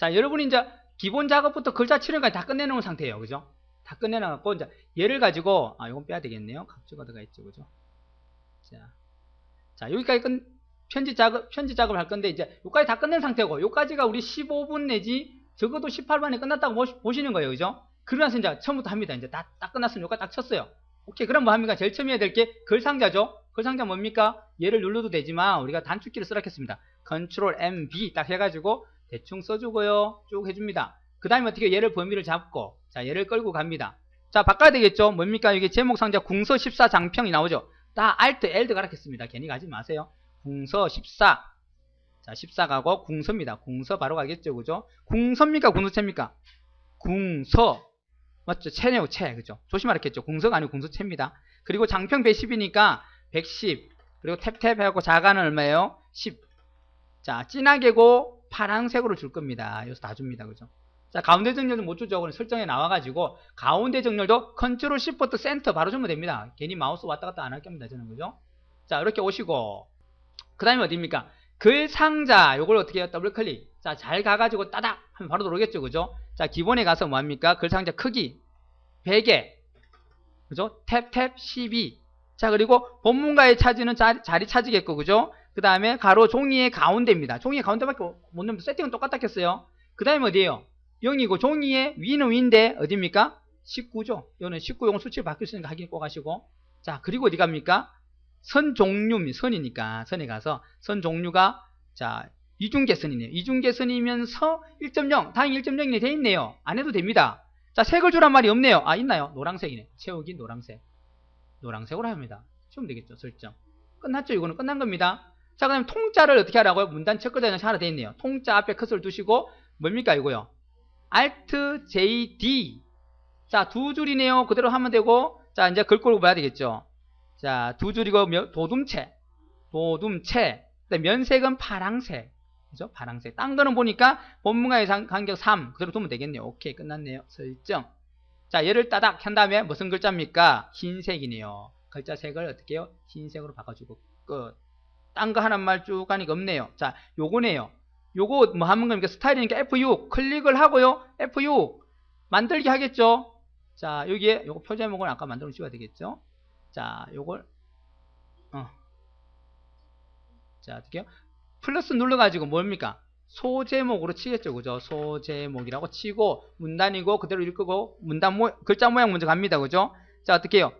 자, 여러분이 이제 기본 작업부터 글자 칠현까지 다 끝내놓은 상태예요. 그죠? 다 끝내놔갖고, 이제 얘를 가지고, 아, 이건 빼야 되겠네요. 각주가 들어가 있죠. 그죠? 자, 자, 여기까지 끝, 편집 작업, 편집 작업을 할 건데, 이제, 여기까지 다 끝낸 상태고, 여기까지가 우리 15분 내지, 적어도 18분에 끝났다고 보시, 보시는 거예요. 그죠? 그러면서 이제 처음부터 합니다. 이제 다, 딱 끝났으면 여기까지 딱 쳤어야 오케이. 그럼 뭐 합니까? 제일 처음 해야 될 게 글상자죠? 글상자 뭡니까? 얘를 눌러도 되지만, 우리가 단축키를 쓰라겠습니다. 컨트롤 MB 딱 해가지고, 대충 써주고요. 쭉 해줍니다. 그 다음에 어떻게 얘를 범위를 잡고, 자, 얘를 끌고 갑니다. 자, 바꿔야 되겠죠? 뭡니까? 여기 제목 상자 궁서 14 장평이 나오죠? 다 Alt, L 가라겠습니다. 괜히 가지 마세요. 궁서 14. 자, 14 가고 궁서입니다. 궁서 바로 가겠죠? 그죠? 궁서입니까? 궁서체입니까? 궁서. 맞죠? 체네요, 체. 그죠? 조심하랬겠죠? 궁서가 아니고 궁서체입니다. 그리고 장평 110이니까 110. 그리고 탭탭 해갖고 자가는 얼마예요? 10. 자, 진하게고 파란색으로 줄 겁니다. 여기서 다 줍니다. 그죠? 자, 가운데 정렬도 못 주죠. 그럼 설정에 나와가지고, 가운데 정렬도 컨트롤 시프트 센터 바로 주면 됩니다. 괜히 마우스 왔다 갔다 안 할 겁니다. 저는. 그죠? 자, 이렇게 오시고, 그 다음에 어디입니까? 글 상자, 요걸 어떻게 해요? 더블 클릭. 자, 잘 가가지고 따닥 하면 바로 들어오겠죠. 그죠? 자, 기본에 가서 뭐합니까? 글 상자 크기, 베개, 그죠? 탭, 탭, 12. 자, 그리고 본문가에 찾는 자리, 자리 찾으겠고, 그죠? 그 다음에 가로 종이의 가운데입니다. 종이의 가운데밖에 못 넣으면 세팅은 똑같았겠어요. 그 다음에 어디에요? 0이고 종이의 위는 위인데 어디입니까? 19죠. 이거는 19용 수치를 바뀔 수 있는 거 확인 꼭 하시고 자 그리고 어디 갑니까? 선 종류 선이니까 선에 가서 선 종류가 자 이중계선이네요. 이중계선이면서 1.0 당연히 1.0이 돼 있네요. 안 해도 됩니다. 자 색을 주란 말이 없네요. 아 있나요? 노란색이네. 채우기 노란색. 노란색으로 합니다. 치우면 되겠죠. 설정. 끝났죠. 이거는 끝난 겁니다. 자 그 다음 통자를 어떻게 하라고요? 문단 체크대는 하나 돼 있네요. 통자 앞에 컷을 두시고 뭡니까 이거요? Alt JD 자 두 줄이네요. 그대로 하면 되고 자 이제 글꼴로 봐야 되겠죠? 자 두 줄이고 며- 도둠체. 도둠체. 면색은 파랑색. 그죠? 파랑색. 딴 거는 보니까 본문과의 상- 간격 3 그대로 두면 되겠네요. 오케이 끝났네요. 설정. 자 얘를 따닥 한 다음에 무슨 글자입니까? 흰색이네요. 글자 색을 어떻게 해요? 흰색으로 바꿔주고 끝 딴 거 하나만 쭉 가니까 없네요 자 요거네요 요거 뭐 하는 겁니까? 스타일이니까 F6 클릭을 하고요. F6 만들기 하겠죠. 자 여기에 요거 표 제 목은 아까 만들어 주셔야 되겠죠. 자 요걸 어. 자 어떻게요? 플러스 눌러가지고 뭡니까? 소제목으로 치겠죠. 그죠? 소제목이라고 치고 문단이고 그대로 읽고 문단 모 글자 모양 먼저 갑니다. 그죠? 자 어떻게 해요?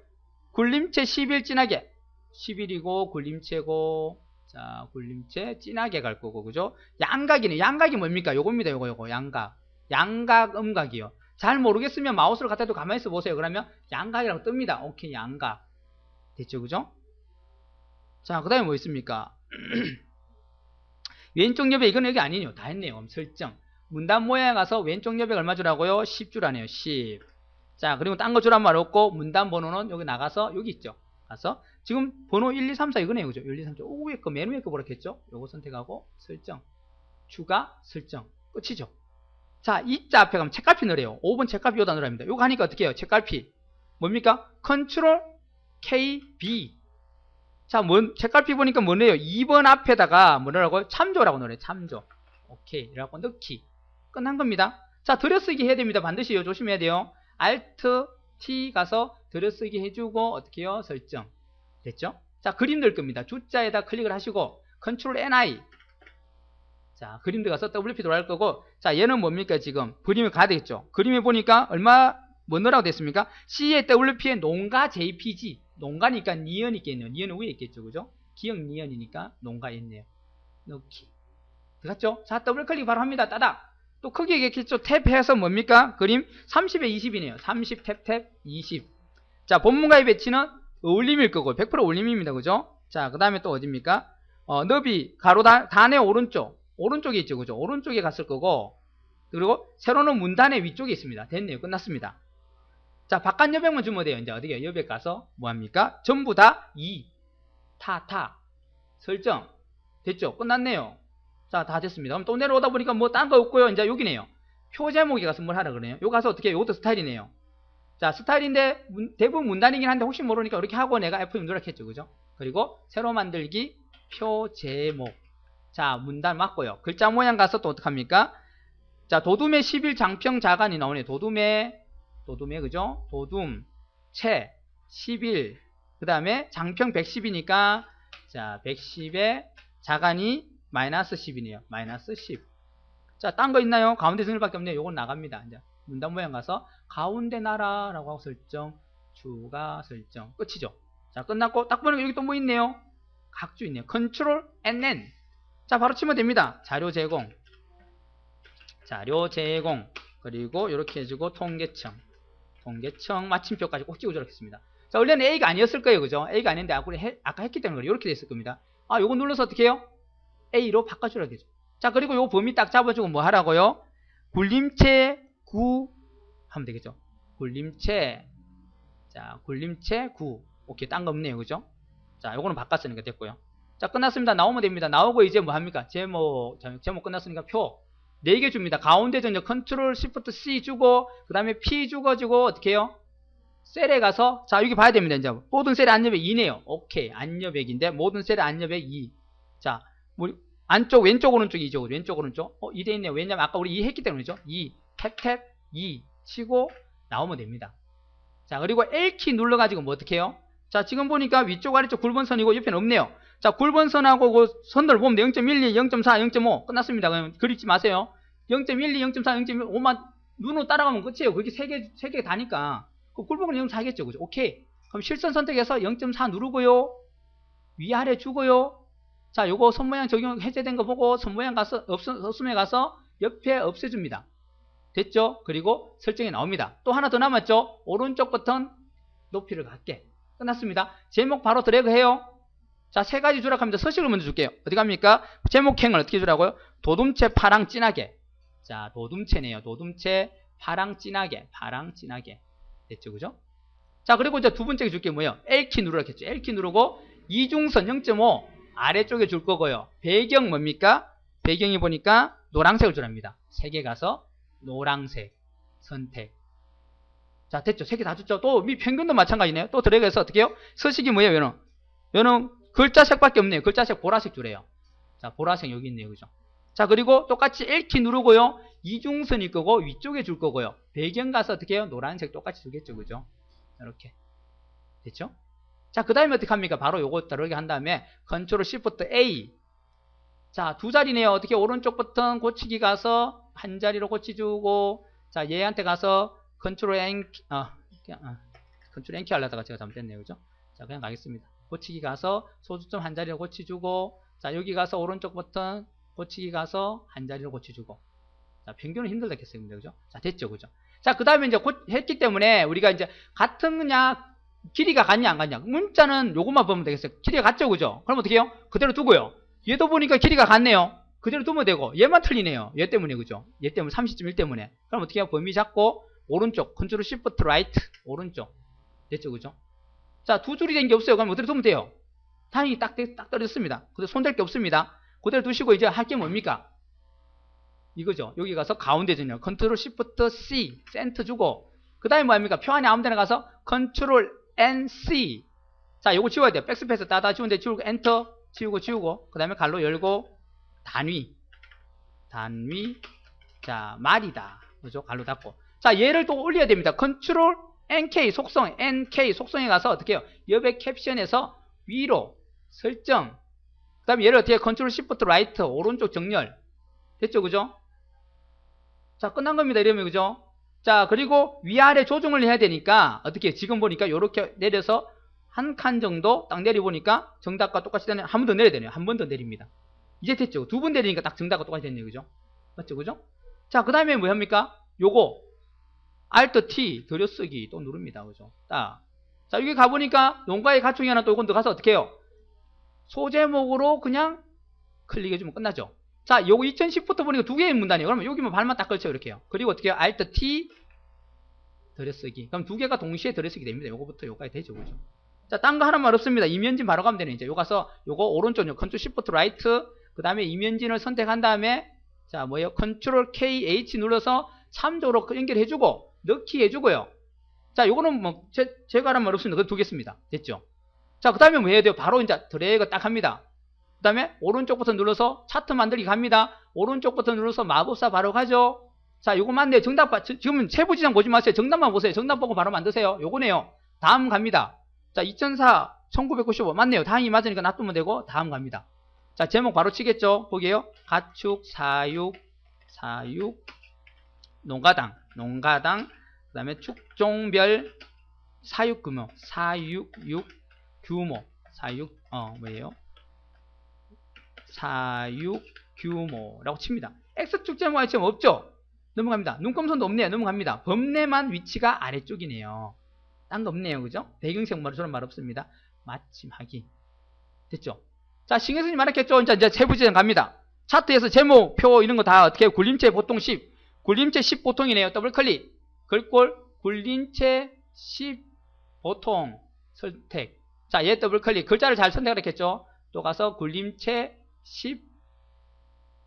굴림체 10일 진하게 10일이고 굴림체고 자, 굴림체 진하게 갈 거고, 그죠? 양각이네. 양각이 뭡니까? 요겁니다, 요거, 요거. 양각. 양각, 음각이요. 잘 모르겠으면 마우스를 갖다 도 가만히 있어 보세요. 그러면 양각이라고 뜹니다. 오케이, 양각. 됐죠, 그죠? 자, 그 다음에 뭐 있습니까? 왼쪽 여백, 이건 여기 아니네요. 다 했네요. 설정. 문단 모양에 가서 왼쪽 여백 얼마 주라고요? 10주라네요. 10. 자, 그리고 딴 거 주란 말 없고, 문단 번호는 여기 나가서, 여기 있죠. 가서 지금 번호 1, 2, 3, 4 이거네요. 그죠? 1, 2, 3, 4. 오, 위에 거, 맨 위에 거 뭐라겠죠? 요거 선택하고 설정. 추가, 설정. 끝이죠. 자, 이자 앞에 가면 책갈피 넣으래요. 5번 책갈피 넣으라 합니다. 요거 하니까 어떻게 해요? 책갈피. 뭡니까? 컨트롤 KB. 자, 뭔, 책갈피 보니까 뭐네요? 2번 앞에다가 뭐라고? 참조라고 넣으래요. 참조. 오케이. 이라고 넣기. 끝난 겁니다. 자, 들여쓰기 해야 됩니다. 반드시 요 조심해야 돼요. Alt T 가서 들여쓰기 해주고 어떻게 해요? 설정. 됐죠? 자, 그림 들 겁니다. 주자에다 클릭을 하시고 컨트롤 NI 자, 그림 들어가서 WP 돌아갈 거고 자, 얘는 뭡니까 지금? 그림에 가야 되겠죠? 그림에 보니까 얼마 뭐 넣으라고 됐습니까? C에 WP에 농가 JPG 농가니까 니언 있겠네요. 니언은 위에 있겠죠. 그죠? 기억 니언이니까 농가 있네요. 넣기 들어갔죠? 자, 더블 클릭 바로 합니다. 따닥 또 크게 얘기했겠죠? 탭해서 뭡니까? 그림 30에 20이네요. 30 탭탭 20. 자, 본문가의 배치는 올림일 거고 100% 올림입니다. 그죠? 자, 그 다음에 또 어딥니까? 어, 너비 가로 단, 단의 오른쪽. 오른쪽에 있죠. 그죠? 오른쪽에 갔을 거고 그리고 세로는 문단의 위쪽에 있습니다. 됐네요. 끝났습니다. 자, 바깥 여백만 주면 돼요. 이제 어디게 여백 가서 뭐합니까? 전부 다 2. 타, 타. 설정. 됐죠? 끝났네요. 자, 다 됐습니다. 그럼 또 내려오다 보니까 뭐 딴 거 없고요. 이제 여기네요. 표 제목에 가서 뭘 하라 그러네요. 요 가서 어떻게? 요것도 스타일이네요. 자, 스타일인데 문- 대부분 문단이긴 한데 혹시 모르니까 이렇게 하고 내가 F6 누락했죠. 그죠? 그리고 새로 만들기 표 제목. 자, 문단 맞고요. 글자 모양 가서 또 어떡합니까? 자, 도둠의 10일 장평 자간이 나오네. 도둠의, 도둠의, 그죠? 도둠, 채, 10일. 그 다음에 장평 110이니까, 자, 110에 자간이 마이너스 10이네요. 마이너스 10. 자, 딴 거 있나요? 가운데 승일밖에 없네요. 요건 나갑니다. 이제 문단 모양 가서 가운데 나라라고 하고 설정, 추가 설정. 끝이죠. 자, 끝났고, 딱 보니까 여기 또 뭐 있네요? 각주 있네요. 컨트롤 NN. 자, 바로 치면 됩니다. 자료 제공. 자료 제공. 그리고 이렇게 해주고 통계청. 통계청 마침표까지 꼭 찍어주도록 하겠습니다. 자, 원래는 A가 아니었을 거예요. 그죠? A가 아닌데 아까, 했기 때문에 이렇게 됐을 겁니다. 아, 요거 눌러서 어떻게 해요? A로 바꿔주라 되죠. 자, 그리고 요 범위 딱 잡아주고 뭐 하라고요? 굴림체 9 하면 되겠죠. 굴림체. 자, 굴림체 9. 오케이, 딴 거 없네요. 그죠? 자, 요거는 바꿨으니까 됐고요. 자, 끝났습니다. 나오면 됩니다. 나오고 이제 뭐 합니까? 제목, 자, 제목 끝났으니까 표. 4개 줍니다. 가운데 전역 컨트롤 시프트 C 주고, 그 다음에 P 주고, 어떻게 해요? 셀에 가서, 자, 여기 봐야 됩니다. 이제 모든 셀의 안여백 2네요. 오케이. 안여백인데, 모든 셀의 안여백 2. 자, 뭐, 안쪽, 왼쪽, 오른쪽 2죠. 왼쪽, 오른쪽. 어, 2돼 있네요. 왜냐면 아까 우리 2 했기 때문이죠. 2, 탭, 탭, 2 치고 나오면 됩니다. 자, 그리고 L키 눌러가지고 뭐 어떻게 해요? 자, 지금 보니까 위쪽, 아래쪽 굵은 선이고 옆에는 없네요. 자, 굵은 선하고 그 선들 보면 0.12, 0.4, 0.5 끝났습니다. 그럼 그리지 마세요. 0.12, 0.4, 0.5만 눈으로 따라가면 끝이에요. 그게 세 개, 세 개 다니까. 그 굵은 0.4겠죠. 그죠? 오케이. 그럼 실선 선택해서 0.4 누르고요. 위아래 주고요. 자, 요거 손모양 적용 해제된 거 보고 손모양 가서 없, 없음에 가서 옆에 없애줍니다. 됐죠? 그리고 설정이 나옵니다. 또 하나 더 남았죠? 오른쪽 버튼 높이를 갖게. 끝났습니다. 제목 바로 드래그 해요. 자, 세 가지 주라 합니다. 서식을 먼저 줄게요. 어디 갑니까? 제목행을 어떻게 주라고요? 도둠체 파랑 진하게. 자, 도둠체네요. 도둠체 파랑 진하게. 파랑 진하게. 됐죠? 그죠? 자, 그리고 이제 두 번째 줄게 뭐예요? L키 누르라겠죠. L키 누르고 이중선 0.5 아래쪽에 줄 거고요. 배경 뭡니까? 배경이 보니까 노란색을 주랍니다. 세개 가서 노란색 선택. 자, 됐죠. 세 개 다 줬죠. 또, 미 평균도 마찬가지네요. 또 드래그해서 어떻게 해요? 서식이 뭐예요, 얘는? 얘는 글자색밖에 없네요. 글자색 보라색 주래요. 자, 보라색 여기 있네요. 그죠? 자, 그리고 똑같이 L키 누르고요. 이중선일 거고, 위쪽에 줄 거고요. 배경 가서 어떻게 해요? 노란색 똑같이 주겠죠. 그죠? 이렇게. 됐죠? 자, 그 다음에 어떻게 합니까? 바로 요거 들어오게 한 다음에, 컨트롤 시프트 A. 자, 두 자리네요. 어떻게 오른쪽 버튼 고치기 가서, 한 자리로 고치주고, 자, 얘한테 가서, 컨트롤 N, 어, 그냥, 어, 컨트롤 N키 하려다가 제가 잘못했네요. 그죠? 자, 그냥 가겠습니다. 고치기 가서, 소주점 한 자리로 고치주고, 자, 여기 가서 오른쪽 버튼, 고치기 가서, 한 자리로 고치주고. 자, 평균은 힘들다 했습니다. 그죠? 자, 됐죠. 그죠? 자, 그 다음에 이제 고, 했기 때문에, 우리가 이제, 같은 그냥, 길이가 같냐, 안 같냐. 문자는 요것만 보면 되겠어요. 길이가 같죠. 그죠? 그럼 어떻게 해요? 그대로 두고요. 얘도 보니까 길이가 같네요. 그대로 두면 되고, 얘만 틀리네요. 얘 때문에, 그죠? 얘 때문에, 30.1 때문에. 그럼 어떻게 해요? 범위 잡고, 오른쪽, 컨트롤 시프트 라이트, 오른쪽. 됐죠, 그죠? 자, 두 줄이 된 게 없어요. 그럼 어떻게 두면 돼요? 타임이 딱, 딱 떨어졌습니다. 근데 손댈 게 없습니다. 그대로 두시고 이제 할 게 뭡니까? 이거죠. 여기 가서 가운데 전역, 컨트롤 시프트 C, 센터 주고, 그 다음에 뭐합니까? 표 안에 아무 데나 가서 컨트롤 NC. 자, 요거 지워야 돼요. 백스페이스 따다 지운데 지우고, 엔터, 지우고, 지우고, 그 다음에 갈로 열고, 단위. 단위. 자, 말이다. 그죠? 갈로 닫고. 자, 얘를 또 올려야 됩니다. 컨트롤 NK 속성, NK 속성에 가서 어떻게 해요? 옆에 캡션에서 위로 설정. 그 다음에 얘를 어떻게? 컨트롤 시프트 라이트, 오른쪽 정렬. 됐죠? 그죠? 자, 끝난 겁니다. 이러면 그죠? 자, 그리고 위아래 조정을 해야 되니까 어떻게 지금 보니까 이렇게 내려서 한 칸 정도 딱 내려보니까 정답과 똑같이 되는 한 번 더 내려야 되네요. 한 번 더 내립니다. 이제 됐죠? 두번 내리니까 딱 정답과 똑같이 됐네요. 그죠? 맞죠? 그죠? 자, 그 다음에 뭐 합니까? 요거 Alt T 들여쓰기 또 누릅니다. 그죠? 딱. 자, 여기 가보니까 농가의 가축이 하나 또 이건 더 가서 어떻게 해요? 소제목으로 그냥 클릭해주면 끝나죠? 자, 요거 2010부터 보니까 두 개의 문단이에요. 그러면 여기만 발만 딱 걸쳐 이렇게 해요. 그리고 어떻게 해요? Alt T 들여쓰기. 그럼 두 개가 동시에 들여쓰기 됩니다. 요거부터 요까지 되죠. 그죠? 자, 딴 거 하나 말 없습니다. 이면진 바로 가면 되네. 이제 요 가서 요거 오른쪽 요 컨트롤 시프트 라이트 그 다음에 이면진을 선택한 다음에 자, 뭐예요? 컨트롤 K H 눌러서 참조로 연결해주고 넣기 해주고요. 자, 요거는 뭐 제, 제가 하는 말 없습니다. 그거 두겠습니다. 됐죠? 자, 그 다음에 뭐 해야 돼요? 바로 이제 드래그 딱 합니다. 그 다음에 오른쪽 버튼 눌러서 차트 만들기 갑니다. 오른쪽 버튼 눌러서 마법사 바로 가죠. 자, 요거 맞네요. 정답, 지금은 세부지장 보지 마세요. 정답만 보세요. 정답 보고 바로 만드세요. 요거네요. 다음 갑니다. 자, 2004, 1995. 맞네요. 다행히 맞으니까 놔두면 되고, 다음 갑니다. 자, 제목 바로 치겠죠? 보게요. 가축, 사육, 사육, 농가당, 농가당, 그 다음에 축종별, 사육 규모, 사육, 육, 규모, 사육, 어, 뭐예요? 사육, 규모라고 칩니다. X축 제목 Y축 없죠? 넘어갑니다. 눈금선도 없네요. 넘어갑니다. 범례만 위치가 아래쪽이네요. 딴 거 없네요. 그죠? 배경색 저런 말 없습니다. 마침 하기. 됐죠? 자, 신경선이 말했겠죠? 이제, 이제 세부지장 갑니다. 차트에서 제목, 표, 이런 거 다 어떻게? 굴림체 보통 10. 굴림체 10 보통이네요. 더블 클릭. 글꼴, 굴림체 10 보통 선택. 자, 얘 더블 클릭. 글자를 잘 선택을 했겠죠? 또 가서 굴림체 10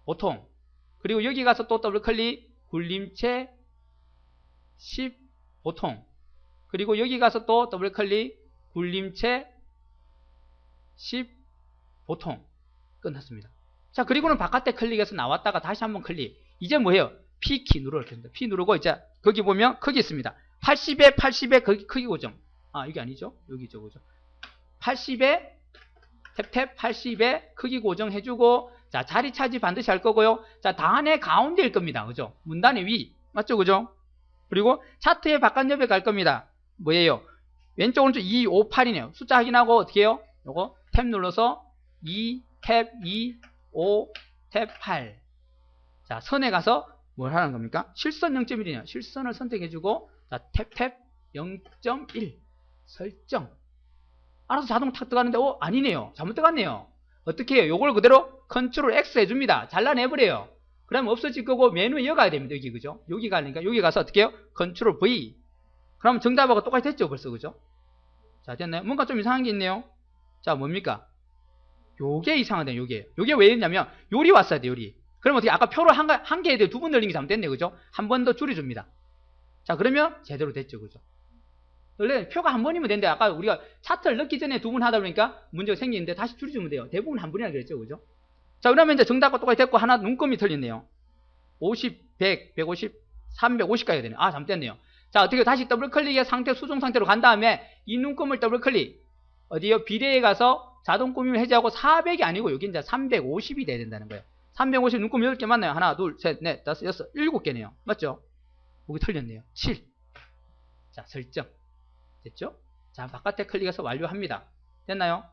보통. 그리고 여기 가서 또 더블 클릭. 굴림체 10 보통. 그리고 여기 가서 또 더블 클릭. 굴림체 10 보통. 끝났습니다. 자, 그리고는 바깥에 클릭해서 나왔다가 다시 한번 클릭. 이제 뭐예요? P키 누르겠습니다. P 누르고 이제 거기 보면 크기 있습니다. 80에 80에 거기 크기 고정. 아, 이게 아니죠? 여기죠, 그죠? 80에 탭탭 80에 크기 고정해주고 자 자리 차지 반드시 할 거고요. 자 단의 가운데일 겁니다. 그죠? 문단의 위 맞죠, 그죠? 그리고 차트의 바깥 옆에 갈 겁니다. 뭐예요? 왼쪽 오른쪽 2, 5, 8이네요. 숫자 확인하고 어떻게 해요? 요거 탭 눌러서 2, 탭 2, 5, 탭 8. 자 선에 가서 뭘 하는 겁니까? 실선 0.1이네요. 실선을 선택해주고 자 탭 탭 0.1 설정. 알아서 자동 탁 들어가는데 어 아니네요. 잘못 들어갔네요. 어떻게 해요? 요걸 그대로 컨트롤 X 해줍니다. 잘라내버려요. 그러면 없어질 거고 메뉴 이어가야 됩니다. 여기 그죠? 여기 가니까 여기 가서 어떻게 해요? 컨트롤 V. 그럼 정답하고 똑같이 됐죠 벌써 그죠? 자 됐나요? 뭔가 좀 이상한 게 있네요. 자 뭡니까 요게 이상하네요 요게 요게 왜 있냐면 요리 왔어야 돼 요리 그럼 어떻게 아까 표를 한, 가- 한 개에 대해 두 번 늘린 게 잘못됐네요 그죠 한 번 더 줄여줍니다 자 그러면 제대로 됐죠 그죠 원래 표가 한 번이면 되는데 아까 우리가 차트를 넣기 전에 두 번 하다 보니까 문제가 생기는데 다시 줄여주면 돼요. 대부분 한 번이나 그랬죠. 그죠? 자, 그러면 이제 정답과 똑같이 됐고 하나 눈금이 틀렸네요. 50, 100, 150, 350 가야 되네요. 아, 잘못됐네요. 자, 어떻게 다시 더블 클릭의 상태 수정 상태로 간 다음에 이 눈금을 더블 클릭 어디요? 비례에 가서 자동 꾸밈을 해제하고 400이 아니고 여기 이제 350이 돼야 된다는 거예요. 350 눈금 8개 맞나요? 하나, 둘, 셋, 넷, 다섯, 여섯, 일곱 개네요. 맞죠? 여기 틀렸네요. 7. 자, 설정. 됐죠? 자, 바깥에 클릭해서 완료합니다. 됐나요?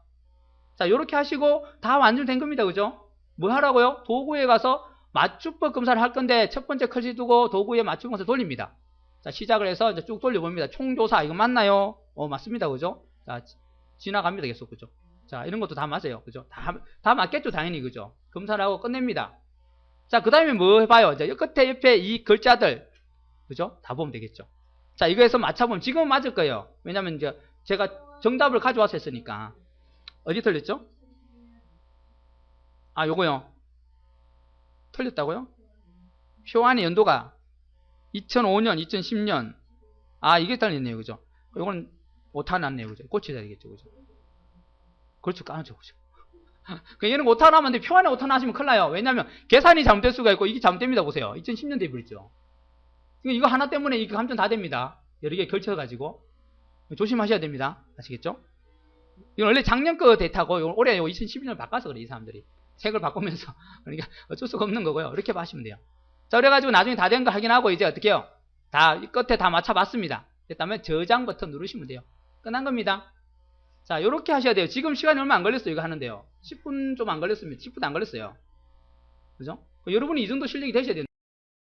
자, 이렇게 하시고 다 완성된 겁니다. 그죠? 뭐 하라고요? 도구에 가서 맞춤법 검사를 할 건데 첫 번째 클릭 두고 도구에 맞춤 검사 돌립니다. 자, 시작을 해서 이제 쭉 돌려봅니다. 총조사 이거 맞나요? 어, 맞습니다. 그죠? 자, 지- 지나갑니다. 계속 그죠? 자, 이런 것도 다 맞아요. 그죠? 다, 다 맞겠죠. 당연히 그죠? 검사를 하고 끝냅니다. 자, 그 다음에 뭐 해봐요? 이제 끝에 옆에 이 글자들 그죠? 다 보면 되겠죠. 자, 이거에서 맞춰보면 지금은 맞을 거예요. 왜냐면 이제 제가 정답을 가져와서 했으니까. 어디 틀렸죠? 아, 요거요. 틀렸다고요? 표 안의 연도가 2005년, 2010년. 아, 이게 틀렸네요. 그죠? 요거는 오타 났네요. 그죠? 고쳐야 되겠죠. 그죠? 그렇죠. 까놓죠. 그죠? 그 얘는 오타 나면 돼. 표 안에 오타 나시면 큰일 나요. 왜냐면 계산이 잘못될 수가 있고 이게 잘못됩니다. 보세요. 2010년 돼버렸죠. 이거- 이거 하나 때문에 이게 감점 다 됩니다. 여러 개 걸쳐가지고. 조심하셔야 됩니다. 아시겠죠? 이건 원래 작년 거 데이터고, 올해 2012년을 바꿔서 그래, 이 사람들이. 색을 바꾸면서. 그러니까 어쩔 수가 없는 거고요. 이렇게 하시면 돼요. 자, 그래가지고 나중에 다 된 거 확인하고 이제 어떻게 해요? 다, 이 끝에 다 맞춰봤습니다. 됐다면 저장 버튼 누르시면 돼요. 끝난 겁니다. 자, 요렇게 하셔야 돼요. 지금 시간이 얼마 안 걸렸어요. 이거 하는데요. 10분 좀 안 걸렸습니다. 10분 안 걸렸어요. 그죠? 여러분이 이 정도 실력이 되셔야 돼요.